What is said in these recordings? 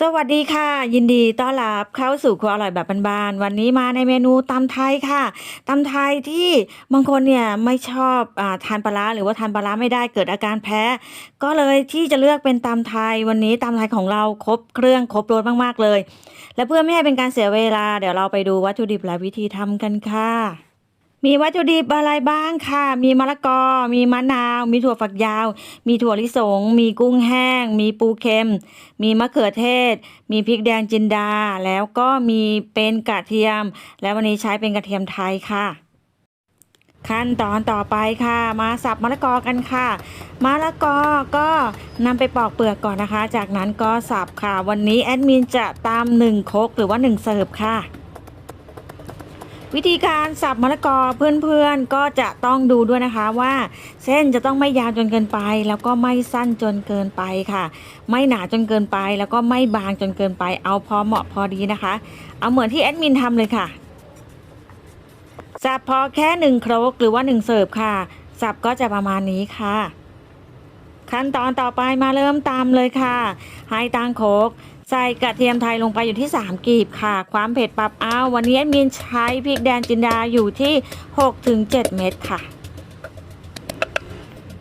สวัสดีค่ะ ยินดีต้อนรับเข้าสู่ครัวอร่อยแบบบ้านๆวันนี้มาในเมนูตำไทยค่ะตำไทยที่บางคนเนี่ยไม่ชอบอาทานปลาร้าหรือว่าทานปลาร้าไม่ได้เกิดอาการแพ้ ก็เลยที่จะเลือกเป็นตำไทย วันนี้ตำไทยของเราครบเครื่องครบรสมากๆเลย และเพื่อไม่ให้เป็นการเสียเวลา เดี๋ยวเราไปดูวัตถุดิบและวิธีทำกันค่ะ มีวัตถุดิบอะไรบ้างค่ะ มีมะละกอ มีมะนาว มีถั่วฝักยาว มีถั่วลิสง มีกุ้งแห้ง มีปูเค็ม มีมะเขือเทศ มีพริกแดงจินดา แล้วก็มีเป็นกระเทียม และวันนี้ใช้เป็นกระเทียมไทยค่ะ ขั้นตอนต่อไปค่ะ มาสับมะละกอกันค่ะ มะละกอก็นำไปปอกเปลือกก่อนนะคะ จากนั้นก็สับค่ะ วันนี้แอดมินจะตาม1คกหรือว่า1เสิร์ฟค่ะ วิธีการสับมะละกอเพื่อนๆก็จะต้องดูด้วยนะคะว่า เส้นจะต้องไม่ยาวจนเกินไป แล้วก็ไม่สั้นจนเกินไปค่ะ ไม่หนาจนเกินไป แล้วก็ไม่บางจนเกินไป เอาพอเหมาะพอดีนะคะ เอาเหมือนที่แอดมินทำเลยค่ะสับพอแค่หนึ่งครกหรือว่าหนึ่งเสิร์ฟค่ะสับก็จะประมาณนี้ค่ะ ขั้นตอนต่อไปมาเริ่มตามเลยค่ะ ให้ตั้งโคก ใส่กระเทียมไทยลงไปอยู่ที่ 3กีบค่ะ ความเผ็ดปรับเอาวันนี้มินใช้พริกแดงจินดาอยู่ที่ 6-7 เม็ดค่ะ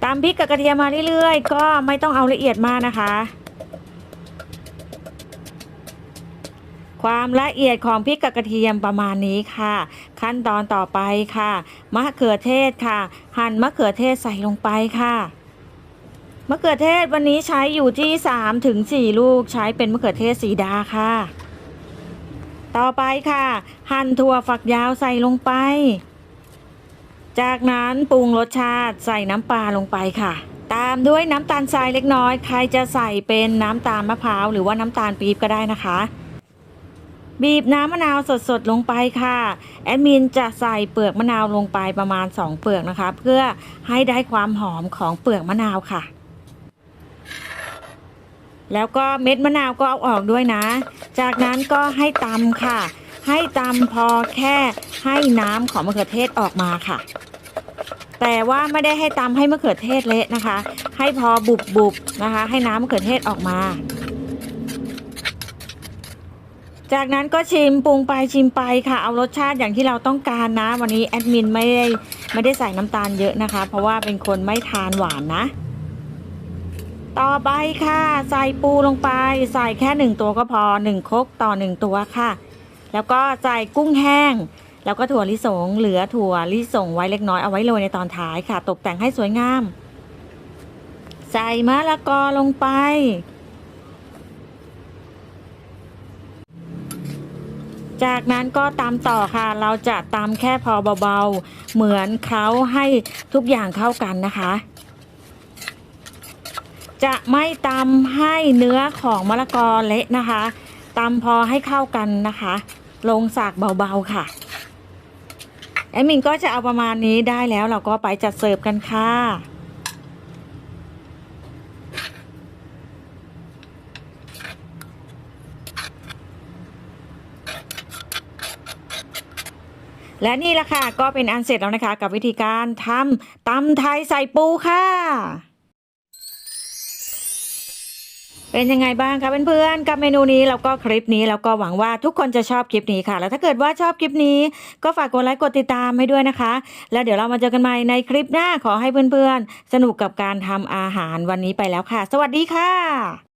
ตามพริกกับกระเทียมมาเรื่อยๆ ก็ไม่ต้องเอาละเอียดมากนะคะ ความละเอียดของพริกกับกระเทียมประมาณนี้ค่ะ ขั้นตอนต่อไปค่ะ มะเขือเทศค่ะ หั่นมะเขือเทศใส่ลงไปค่ะ มะเขือเทศวันนี้ใช้อยู่ที่3ถึง4ลูกใช้เป็นมะเขือเทศสีดาค่ะ ต่อไปค่ะ หั่นถั่วฝักยาวใส่ลงไป จากนั้นปรุงรสชาติใส่น้ำปลาลงไปค่ะ ตามด้วยน้ำตาลทรายเล็กน้อย ใครจะใส่เป็นน้ำตาลมะพร้าวหรือว่าน้ำตาลปี๊บก็ได้นะคะ บีบน้ำมะนาวสดๆลงไปค่ะ แอดมินจะใส่เปลือกมะนาวลงไปประมาณ 2 เปลือกนะคะ เพื่อให้ได้ความหอมของเปลือกมะนาวค่ะ แล้วก็เม็ดมะนาวก็เอาออกด้วยนะ จากนั้นก็ให้ตำค่ะ ให้ตำพอแค่ให้น้ำของมะเขือเทศออกมาค่ะ แต่ว่าไม่ได้ให้ตำให้มะเขือเทศเละนะคะ ให้พอบุบบุบๆนะคะ ให้น้ำมะเขือเทศออกมา จากนั้นก็ชิมปรุงไปชิมไปค่ะ เอารสชาติอย่างที่เราต้องการนะ วันนี้แอดมินไม่ได้ไม่ได้ใส่น้ำตาลเยอะนะคะ เพราะว่าเป็นคนไม่ทานหวานนะ ต่อไปค่ะ ใส่ปูลงไป ใส่แค่หนึ่งตัวก็พอหนึ่งคกต่อหนึ่งตัวค่ะ แล้วก็ใส่กุ้งแห้ง แล้วก็ถั่วลิสง เหลือถั่วลิสงไว้เล็กน้อยเอาไว้โรยในตอนท้ายค่ะ ตกแต่งให้สวยงาม ใส่มะละกอลงไป จากนั้นก็ตำต่อค่ะ เราจะตำแค่พอเบาๆ เหมือนเขาให้ทุกอย่างเข้ากันนะคะ จะไม่ตำให้เนื้อของมะละกอเละนะคะตำพอให้เข้ากันนะคะ ลงสากเบาๆค่ะแอดมินก็จะเอาประมาณนี้ได้แล้วเราก็ไปจัดเสิร์ฟกันค่ะและนี่แหละค่ะก็เป็นอันเสร็จแล้วนะคะ กับวิธีการทำตำไทยใส่ปูค่ะ เป็นยังไงบ้างคะเพื่อนๆกับเมนูนี้แล้วก็คลิปนี้แล้วก็หวังว่าทุกคนจะชอบคลิปนี้ค่ะ แล้วถ้าเกิดว่าชอบคลิปนี้ ก็ฝากกดไลค์กดติดตามให้ด้วยนะคะ แล้วเดี๋ยวเรามาเจอกันใหม่ในคลิปหน้าขอให้เพื่อนๆ สนุกกับการทำอาหารวันนี้ไปแล้วค่ะ สวัสดีค่ะ